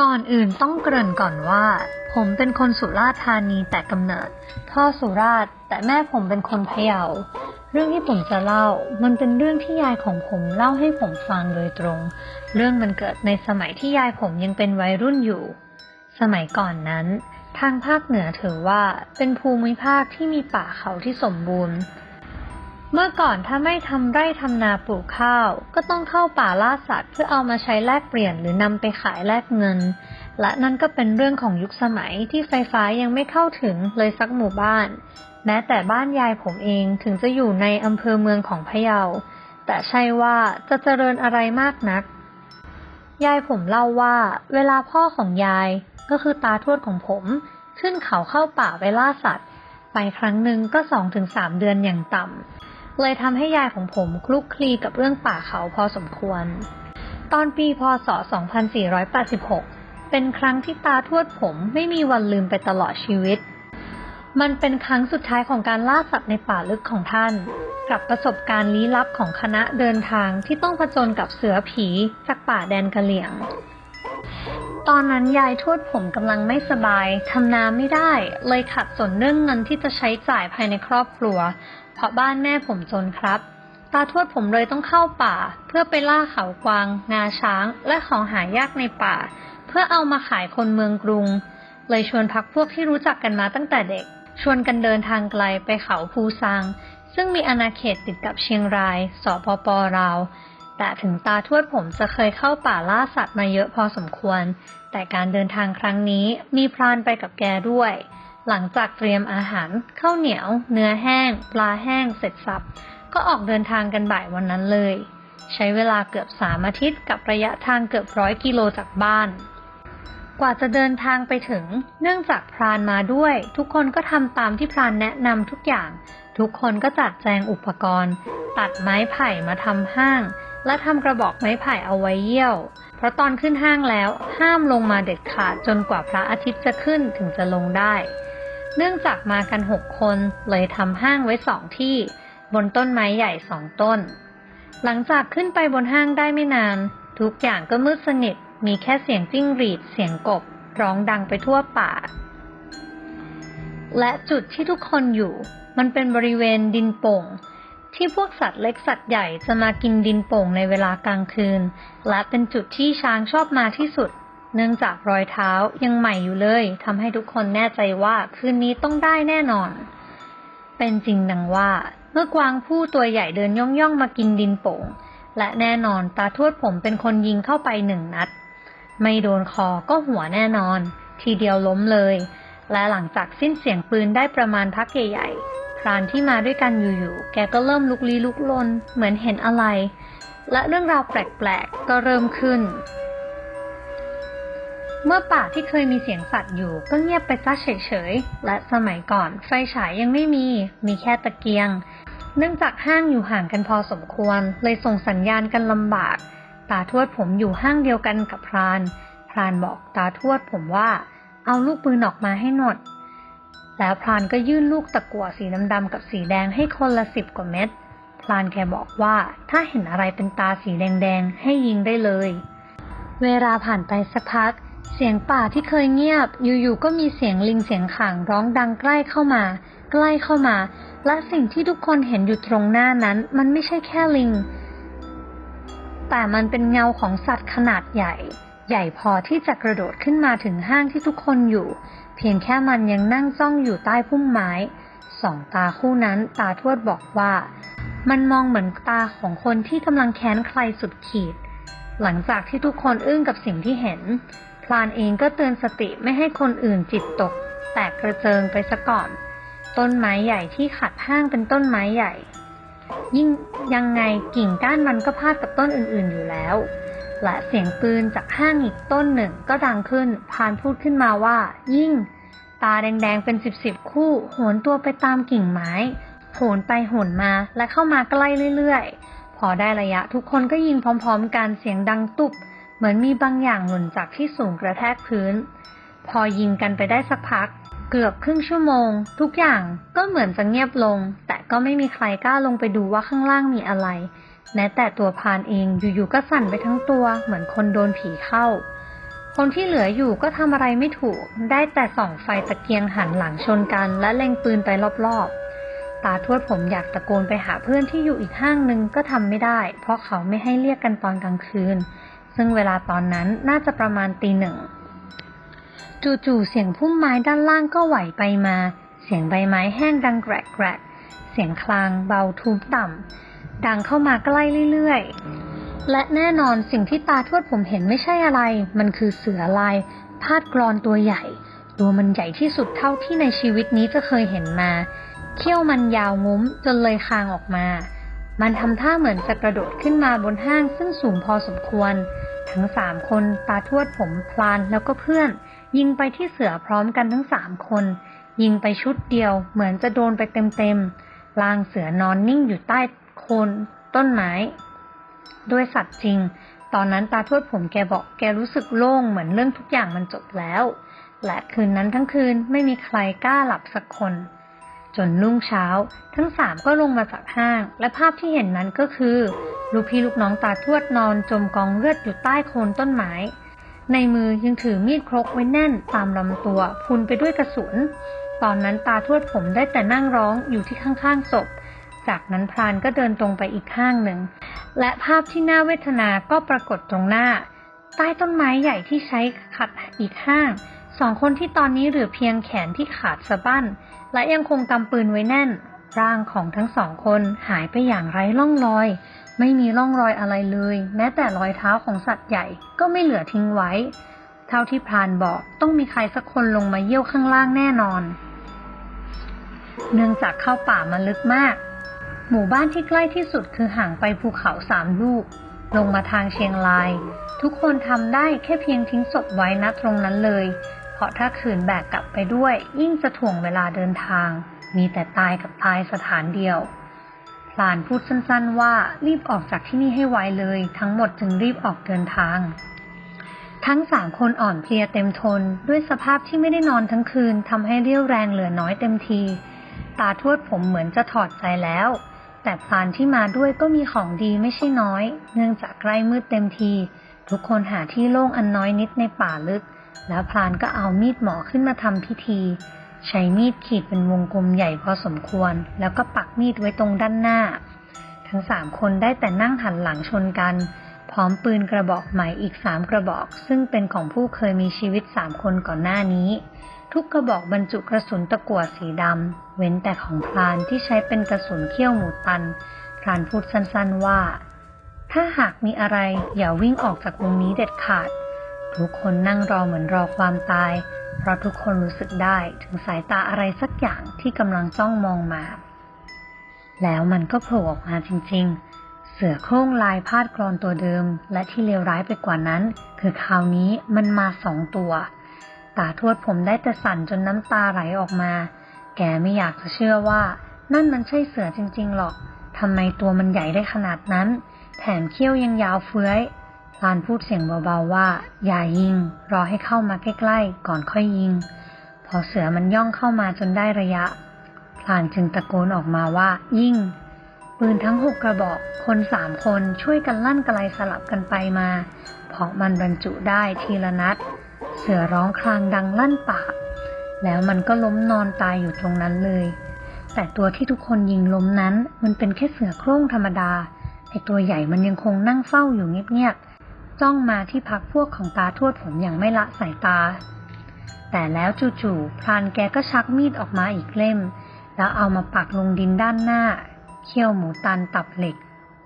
ก่อนอื่นต้องเกริ่นก่อนว่า ผมเป็นคนสุราษฎร์ธานีแต่กำเนิด พ่อสุราษฎร์แต่แม่ผมเป็นคนพะเยา เรื่องที่ผมจะเล่า มันเป็นเรื่องที่ยายของผมเล่าให้ผมฟังโดยตรง เรื่องมันเกิดในสมัยที่ยายผมยังเป็นวัยรุ่นอยู่ สมัยก่อนนั้น ทางภาคเหนือถือว่าเป็นภูมิภาคที่มีป่าเขาที่สมบูรณ์ เมื่อก่อนถ้าไม่ทำไร่ทำนาปลูกข้าว ก็ต้องเข้าป่าล่าสัตว์เพื่อเอามาใช้แลกเปลี่ยนหรือนำไปขายแลกเงิน และนั่นก็เป็นเรื่องของยุคสมัยที่ไฟฟ้ายังไม่เข้าถึงเลยสักหมู่บ้าน แม้แต่บ้านยายผมเองถึงจะอยู่ในอำเภอเมืองของพะเยา แต่ใช่ว่าจะเจริญอะไรมากนัก ยายผมเล่าว่า เวลาพ่อของยายก็คือตาทวดของผม ขึ้นเขาเข้าป่าไปล่าสัตว์ ไปครั้งหนึ่งก็สองถึงสามเดือนอย่างต่ำ เลยทำให้ยายของผมคลุกคลีกับเรื่องป่าเขาพอสมควร ตอนปีพศ 2486 เป็นครั้งที่ตาทวดผมไม่มีวันลืมไปตลอดชีวิต มันเป็นครั้งสุดท้ายของการล่าสัตว์ในป่าลึกของท่าน กับประสบการณ์ลี้ลับของคณะเดินทางที่ต้องผจญกับเสือผีจากป่าแดนกะเหลี่ยงตอนนั้นยายทวดผมกำลังไม่สบายทำนาไม่ได้ เลยขัดสนเรื่องเงินที่จะใช้จ่ายภายในครอบครัว เพราะบ้านแม่ผมจนครับ ตาทวดผมเลยต้องเข้าป่า เพื่อไปล่าเขากวาง งาช้าง และของหายากในป่า เพื่อเอามาขายคนเมืองกรุง เลยชวนพักพวกที่รู้จักกันมาตั้งแต่เด็ก ชวนกันเดินทางไกลไปเขาภูซาง ซึ่งมีอาณาเขตติดกับเชียงราย สปปลาวแต่ถึงตาทวดผมจะเคยเข้าป่าล่าสัตว์มาเยอะพอสมควร แต่การเดินทางครั้งนี้มีพรานไปกับแกด้วย หลังจากเตรียมอาหารข้าวเหนียว เนื้อแห้ง ปลาแห้งเสร็จสับ ก็ออกเดินทางกันบ่ายวันนั้นเลย ใช้เวลาเกือบสามอาทิตย์กับระยะทางเกือบร้อยกิโลจากบ้าน กว่าจะเดินทางไปถึง เนื่องจากพรานมาด้วย ทุกคนก็ทำตามที่พรานแนะนำทุกอย่าง ทุกคนก็จัดแจงอุปกรณ์ ตัดไม้ไผ่มาทำห้าง และทำกระบอกไม้ไผ่เอาไว้เยี่ยวเพราะตอนขึ้นห้างแล้วห้ามลงมาเด็ดขาดจนกว่าพระอาทิตย์จะขึ้นถึงจะลงได้ เนื่องจากมากันหกคนเลยทำห้างไว้สองที่ บนต้นไม้ใหญ่สองต้น หลังจากขึ้นไปบนห้างได้ไม่นาน ทุกอย่างก็มืดสนิทมีแค่เสียงจิ้งหรีดเสียงกบ ร้องดังไปทั่วป่า และจุดที่ทุกคนอยู่ มันเป็นบริเวณดินโป่ง ที่พวกสัตว์เล็กสัตว์ใหญ่จะมากินดินโป่งในเวลากลางคืน และเป็นจุดที่ช้างชอบมาที่สุด เนื่องจากรอยเท้ายังใหม่อยู่เลยทำให้ทุกคนแน่ใจว่าคืนนี้ต้องได้แน่นอน เป็นจริงดังว่า เมื่อกวางผู้ตัวใหญ่เดินย่องย่องมากินดินโป่ง และแน่นอนตาทวดผมเป็นคนยิงเข้าไปหนึ่งนัด ไม่โดนคอก็หัวแน่นอน ทีเดียวล้มเลย และหลังจากสิ้นเสียงปืนได้ประมาณพักใหญ่ๆพรานที่มาด้วยกันอยู่ๆแกก็เริ่มลุกลี้ลุกลนเหมือนเห็นอะไร และเรื่องราวแปลกๆก็เริ่มขึ้น เมื่อป่าที่เคยมีเสียงสัตว์อยู่ก็เงียบไปซะเฉยๆ และสมัยก่อนไฟฉายยังไม่มี มีแค่ตะเกียง เนื่องจากห้างอยู่ห่างกันพอสมควร เลยส่งสัญญาณกันลำบาก ตาทวดผมอยู่ห้างเดียวกันกับพราน พรานบอกตาทวดผมว่า เอาลูกปืนออกมาให้หนด แล้วพรานก็ยื่นลูกตะกั่วสีดำๆกับสีแดงให้คนละสิบกว่าเม็ด พรานแกบอกว่าถ้าเห็นอะไรเป็นตาสีแดงๆให้ยิงได้เลย เวลาผ่านไปสักพัก เสียงป่าที่เคยเงียบ อยู่ๆก็มีเสียงลิงเสียงข่างร้องดังใกล้เข้ามา ใกล้เข้ามา และสิ่งที่ทุกคนเห็นอยู่ตรงหน้านั้น มันไม่ใช่แค่ลิง แต่มันเป็นเงาของสัตว์ขนาดใหญ่ ใหญ่พอที่จะกระโดดขึ้นมาถึงห้างที่ทุกคนอยู่ เพียงแค่มันยังนั่งจ้องอยู่ใต้พุ่มไม้สองตาคู่นั้นตาทวดบอกว่า มันมองเหมือนตาของคนที่กำลังแค้นใครสุดขีด หลังจากที่ทุกคนอึ้งกับสิ่งที่เห็น พลานเองก็เตือนสติไม่ให้คนอื่นจิตตก แตกกระเจิงไปซะก่อน ต้นไม้ใหญ่ที่ขัดห้างเป็นต้นไม้ใหญ่ ยิ่งยังไงกิ่งก้านมันก็พาดกับต้นอื่นๆอยู่แล้ว และเสียงปืนจากห้างอีกต้นหนึ่งก็ดังขึ้นพานพูดขึ้นมาว่า ยิ่ง ตาแดงๆเป็นสิบสิบคู่โหนตัวไปตามกิ่งไม้โหนไปโหนมาและเข้ามาใกล้เรื่อยๆ พอได้ระยะทุกคนก็ยิงพร้อมๆกันเสียงดังตุบ เหมือนมีบางอย่างหล่นจากที่สูงกระแทกพื้น พอยิงกันไปได้สักพัก เกือบครึ่งชั่วโมง ทุกอย่างก็เหมือนจะเงียบลง แต่ก็ไม่มีใครกล้าลงไปดูว่าข้างล่างมีอะไร แม้แต่ตัวพานเองอยู่ๆก็สั่นไปทั้งตัว เหมือนคนโดนผีเข้า คนที่เหลืออยู่ก็ทำอะไรไม่ถูก ได้แต่ส่องไฟตะเกียงหันหลังชนกัน และเล็งปืนไปรอบๆตาทวดผมอยากตะโกนไปหาเพื่อนที่อยู่อีกห้างหนึ่งก็ทำไม่ได้ เพราะเขาไม่ให้เรียกกันตอนกลางคืน ซึ่งเวลาตอนนั้นน่าจะประมาณตีหนึ่ง จู่ๆเสียงพุ่มไม้ด้านล่างก็ไหวไปมา เสียงใบไม้แห้งดังแกรกแกรกเสียงคลางเบาทุ้มต่ำดังเข้ามาใกล้เรื่อยๆ และแน่นอนสิ่งที่ตาทวดผมเห็นไม่ใช่อะไร มันคือเสือลาย พาดกรอนตัวใหญ่ ตัวมันใหญ่ที่สุดเท่าที่ในชีวิตนี้จะเคยเห็นมาเขี้ยวมันยาวงุ้มจนเลยคางออกมา มันทำท่าเหมือนจะกระโดดขึ้นมาบนห้างซึ่งสูงพอสมควร ทั้งสามคนตาทวดผมพลานแล้วก็เพื่อน ยิงไปที่เสือพร้อมกันทั้งสามคน ยิงไปชุดเดียวเหมือนจะโดนไปเต็มๆลางเสือนอนนิ่งอยู่ใต้โคนต้นไม้ด้วยสัตว์จริง ตอนนั้นตาทวดผมแกบอกแกรู้สึกโล่งเหมือนเรื่องทุกอย่างมันจบแล้ว และคืนนั้นทั้งคืนไม่มีใครกล้าหลับสักคน จนรุ่งเช้า ทั้งสามก็ลงมาจากห้าง และภาพที่เห็นนั้นก็คือ ลูกพี่ลูกน้องตาทวดนอนจมกองเลือดอยู่ใต้โคนต้นไม้ ในมือยังถือมีดครกไว้แน่นตามลำตัว พุนไปด้วยกระสุน ตอนนั้นตาทวดผมได้แต่นั่งร้องอยู่ที่ข้างๆศพ จากนั้นพรานก็เดินตรงไปอีกข้างหนึ่ง และภาพที่น่าเวทนาก็ปรากฏตรงหน้า ใต้ต้นไม้ใหญ่ที่ใช้ขัดอีกห้าง สองคนที่ตอนนี้เหลือเพียงแขนที่ขาดสะบั้น และยังคงกำปืนไว้แน่น ร่างของทั้งสองคนหายไปอย่างไร้ร่องรอย ไม่มีร่องรอยอะไรเลย แม้แต่รอยเท้าของสัตว์ใหญ่ก็ไม่เหลือทิ้งไว้ เท่าที่พรานบอกต้องมีใครสักคนลงมาเยี่ยวข้างล่างแน่นอน เนื่องจากเข้าป่ามาลึกมาก หมู่บ้านที่ใกล้ที่สุดคือห่างไปภูเขาสามลูก ลงมาทางเชียงราย ทุกคนทำได้แค่เพียงทิ้งศพไว้ณตรงนั้นเลย เพราะถ้าขืนแบกกลับไปด้วย ยิ่งจะถ่วงเวลาเดินทาง มีแต่ตายกับตายสถานเดียวพลานพูดสั้นๆว่ารีบออกจากที่นี่ให้ไวเลย ทั้งหมดจึงรีบออกเดินทาง ทั้งสามคนอ่อนเพลียเต็มทน ด้วยสภาพที่ไม่ได้นอนทั้งคืนทำให้เรี่ยวแรงเหลือน้อยเต็มที ตาทวดผมเหมือนจะถอดใจแล้ว แต่พลานที่มาด้วยก็มีของดีไม่ใช่น้อย เนื่องจากใกล้มืดเต็มที ทุกคนหาที่โล่งอันน้อยนิดในป่าลึก แล้วพลานก็เอามีดหมอขึ้นมาทำพิธี ใช้มีดขีดเป็นวงกลมใหญ่พอสมควร แล้วก็ปักมีดไว้ตรงด้านหน้า ทั้งสามคนได้แต่นั่งหันหลังชนกัน พร้อมปืนกระบอกใหม่อีกสามกระบอก ซึ่งเป็นของผู้เคยมีชีวิตสามคนก่อนหน้านี้ ทุกกระบอกบรรจุกระสุนตะกั่วสีดำเว้นแต่ของพรานที่ใช้เป็นกระสุนเขี้ยวหมูตัน พรานพูดสั้นๆว่าถ้าหากมีอะไรอย่าวิ่งออกจากวงนี้เด็ดขาด ทุกคนนั่งรอเหมือนรอความตาย เพราะทุกคนรู้สึกได้ถึงสายตาอะไรสักอย่างที่กำลังจ้องมองมา แล้วมันก็โผล่ออกมาจริง ๆ เสือโคร่งลายพาดกรอนตัวเดิม และที่เลวร้ายไปกว่านั้น คือคราวนี้มันมาสองตัว ตาทวดผมได้แต่สั่นจนน้ำตาไหลออกมา แกไม่อยากจะเชื่อว่า นั่นมันใช่เสือจริง ๆ หรอกทำไมตัวมันใหญ่ได้ขนาดนั้น แถมเขี้ยวยังยาวเฟื้อย พลานพูดเสียงเบาๆว่า อย่ายิง รอให้เข้ามาใกล้ๆ ก่อนค่อยยิง พอเสือมันย่องเข้ามาจนได้ระยะ พลานจึงตะโกนออกมาว่า ยิงปืนทั้งหกกระบอก คนสามคนช่วยกันลั่นกระไลสลับกันไปมา เพราะมันบรรจุได้ทีละนัด เสือร้องครางดังลั่นปาก แล้วมันก็ล้มนอนตายอยู่ตรงนั้นเลย แต่ตัวที่ทุกคนยิงล้มนั้น มันเป็นแค่เสือโคร่งธรรมดา ไอตัวใหญ่มันยังคงนั่งเฝ้าอยู่เงียบๆ จ้องมาที่พักพวกของตาทวดผมอย่างไม่ละสายตา แต่แล้วจู่ๆพลานแกก็ชักมีดออกมาอีกเล่ม แล้วเอามาปักลงดินด้านหน้า เขี้ยวหมูตันตับเหล็ก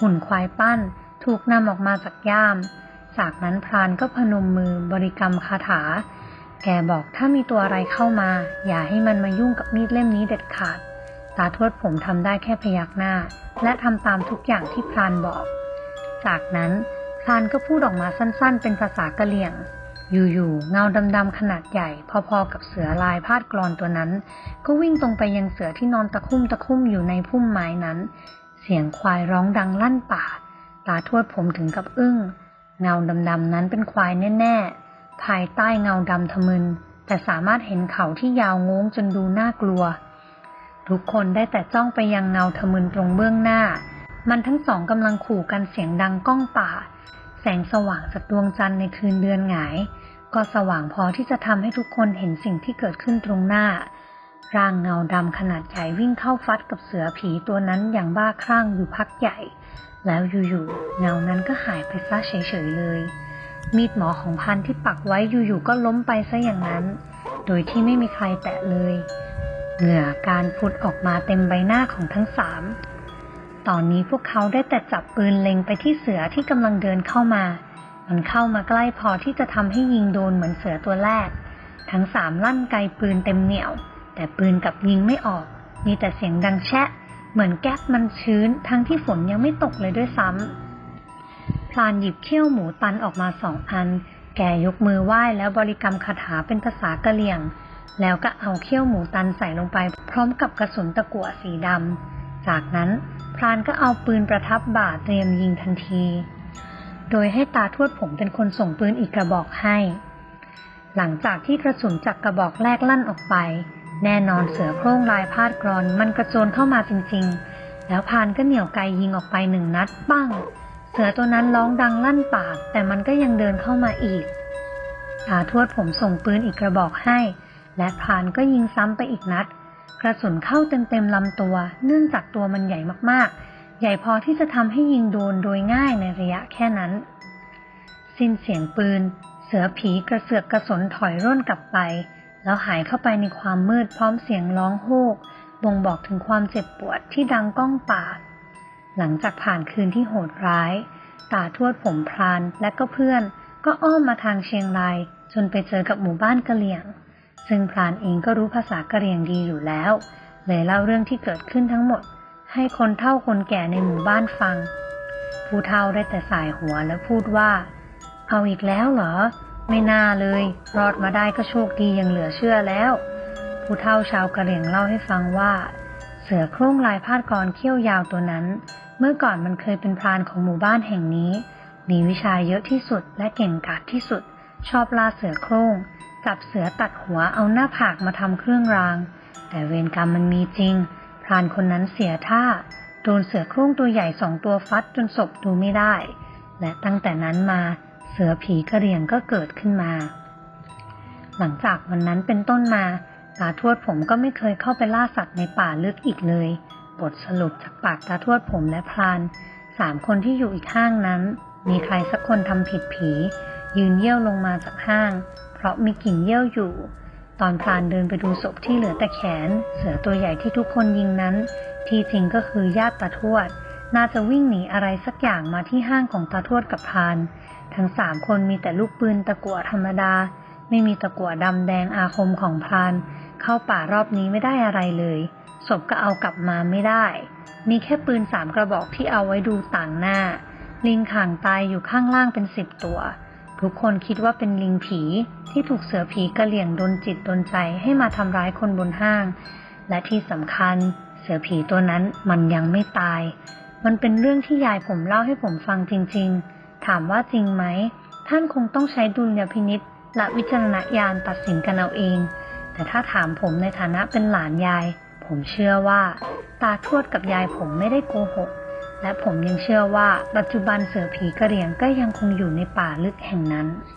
หุ่นควายปั้น ถูกนำออกมาจากย่าม จากนั้นพรานก็พนมมือบริกรรมคาถา แกบอกถ้ามีตัวอะไรเข้ามา อย่าให้มันมายุ่งกับมีดเล่มนี้เด็ดขาด ตาทวดผมทำได้แค่พยักหน้า และทำตามทุกอย่างที่พรานบอก จากนั้น พรานก็พูดออกมาสั้นๆ เป็นภาษากะเหรี่ยง อยู่ๆ เงาดำๆขนาดใหญ่ พอๆ กับเสือลายพาดกรอนตัวนั้น ก็วิ่งตรงไปยังเสือที่นอนตะคุ่มตะคุ่มอยู่ในพุ่มไม้นั้น เสียงควายร้องดังลั่นป่า ตาทวดผมถึงกับอึ้ง เงาดำๆนั้นเป็นควายแน่ๆ ภายใต้เงาดำทะมึน แต่สามารถเห็นเขาที่ยาวงงจนดูน่ากลัว ทุกคนได้แต่จ้องไปยังเงาทะมึนตรงเบื้องหน้า มันทั้งสองกำลังขู่กันเสียงดังก้องป่า แสงสว่างจากดวงจันทร์ในคืนเดือนหงาย ก็สว่างพอที่จะทำให้ทุกคนเห็นสิ่งที่เกิดขึ้นตรงหน้า ร่างเงาดำขนาดใหญ่วิ่งเข้าฟัดกับเสือผีตัวนั้นอย่างบ้าคลั่งอยู่พักใหญ่ แล้วอยู่ๆเงานั้นก็หายไปซะเฉยๆเลย มีดหมอของพันที่ปักไว้อยู่ๆก็ล้มไปซะอย่างนั้น โดยที่ไม่มีใครแตะเลย เหงื่อการพุดออกมาเต็มใบหน้าของทั้งสาม ตอนนี้พวกเขาได้แต่จับปืนเล็งไปที่เสือที่กำลังเดินเข้ามา มันเข้ามาใกล้พอที่จะทำให้ยิงโดนเหมือนเสือตัวแรก ทั้งสามลั่นไกปืนเต็มเหนี่ยว แต่ปืนกับยิงไม่ออก มีแต่เสียงดังแชะ เหมือนแก๊สมันชื้น ทั้งที่ฝนยังไม่ตกเลยด้วยซ้ำพลานหยิบเขี้ยวหมูตันออกมาสองอัน แกยกมือไหว้แล้วบริกรรมคาถาเป็นภาษากะเหรี่ยง แล้วก็เอาเขี้ยวหมูตันใส่ลงไป พร้อมกับกระสุนตะกั่วสีดำจากนั้น พรานก็เอาปืนประทับบ่าเตรียมยิงทันที โดยให้ตาทวดผมเป็นคนส่งปืนอีกกระบอกให้ หลังจากที่กระสุนจากกระบอกแรกลั่นออกไป แน่นอนเสือโคร่งลายพาดกรอน มันกระโจนเข้ามาจริง ๆ แล้วพรานก็เหนี่ยวไกยิงออกไปหนึ่งนัดปั้ง เสือตัวนั้นร้องดังลั่นปาก แต่มันก็ยังเดินเข้ามาอีกตาทวดผมส่งปืนอีกกระบอกให้ และพรานก็ยิงซ้ำไปอีกนัด กระสุนเข้าเต็มๆลำตัว เนื่องจากตัวมันใหญ่มากๆ ใหญ่พอที่จะทำให้ยิงโดนโดยง่ายในระยะแค่นั้น สิ้นเสียงปืน เสือผีกระเสือกกระสนถอยร่นกลับไป แล้วหายเข้าไปในความมืดพร้อมเสียงร้องโฮกบ่งบอกถึงความเจ็บปวดที่ดังก้องป่า หลังจากผ่านคืนที่โหดร้าย ตาทวดผมพรานและก็เพื่อนก็อ้อมมาทางเชียงราย จนไปเจอกับหมู่บ้านกะเหลี่ยง ซึ่งพรานเองก็รู้ภาษากะเหรี่ยงดีอยู่แล้ว เลยเล่าเรื่องที่เกิดขึ้นทั้งหมด ให้คนเฒ่าคนแก่ในหมู่บ้านฟัง ผู้เฒ่าได้แต่สายหัวและพูดว่า เอาอีกแล้วเหรอ ไม่น่าเลย รอดมาได้ก็โชคดีอย่างเหลือเชื่อแล้ว ผู้เฒ่าชาวกะเหรี่ยงเล่าให้ฟังว่า เสือโคร่งลายพาดกรเขี้ยวยาวตัวนั้น เมื่อก่อนมันเคยเป็นพรานของหมู่บ้านแห่งนี้ มีวิชาเยอะที่สุดและเก่งกาจที่สุด ชอบล่าเสือโคร่ง จับเสือตัดหัวเอาหน้าผากมาทำเครื่องราง แต่เวรกรรมมันมีจริง พรานคนนั้นเสียท่า โดนเสือโคร่งตัวใหญ่สองตัวฟัดจนศพดูไม่ได้ และตั้งแต่นั้นมาเสือผีกระเรียงก็เกิดขึ้นมา หลังจากวันนั้นเป็นต้นมาตาทวดผมก็ไม่เคยเข้าไปล่าสัตว์ในป่าลึกอีกเลย บทสรุปจากปากตาทวดผมและพรานสามคนที่อยู่อีกห้างนั้น มีใครสักคนทำผิดผี ยืนเยี่ยวลงมาจากห้าง เพราะมีกลิ่นเยี่ยวอยู่ ตอนพรานเดินไปดูศพที่เหลือแต่แขน เสือตัวใหญ่ที่ทุกคนยิงนั้น ที่จริงก็คือญาติตาทวด น่าจะวิ่งหนีอะไรสักอย่างมาที่ห้างของตาทวดกับพราน ทั้งสามคนมีแต่ลูกปืนตะกั่วธรรมดา ไม่มีตะกั่วดำแดงอาคมของพราน เข้าป่ารอบนี้ไม่ได้อะไรเลยศพก็เอากลับมาไม่ได้ มีแค่ปืนสามกระบอกที่เอาไว้ดูต่างหน้า ลิงข่างตายอยู่ข้างล่างเป็นสิบตัว ทุกคนคิดว่าเป็นลิงผีที่ถูกเสือผีกระเหลี่ยงดนจิตดนใจให้มาทำร้ายคนบนห้าง และที่สำคัญเสือผีตัวนั้นมันยังไม่ตาย มันเป็นเรื่องที่ยายผมเล่าให้ผมฟังจริง ๆ ถามว่าจริงไหม ท่านคงต้องใช้ดุลยพินิษและวิจารณญาณตัดสินกันเอาเอง แต่ถ้าถามผมในฐานะเป็นหลานยาย ผมเชื่อว่า ตาทวดกับยายผมไม่ได้โกหก และผมยังเชื่อว่าปัจจุบันเสือผีกระเหรี่ยงก็ยังคงอยู่ในป่าลึกแห่งนั้น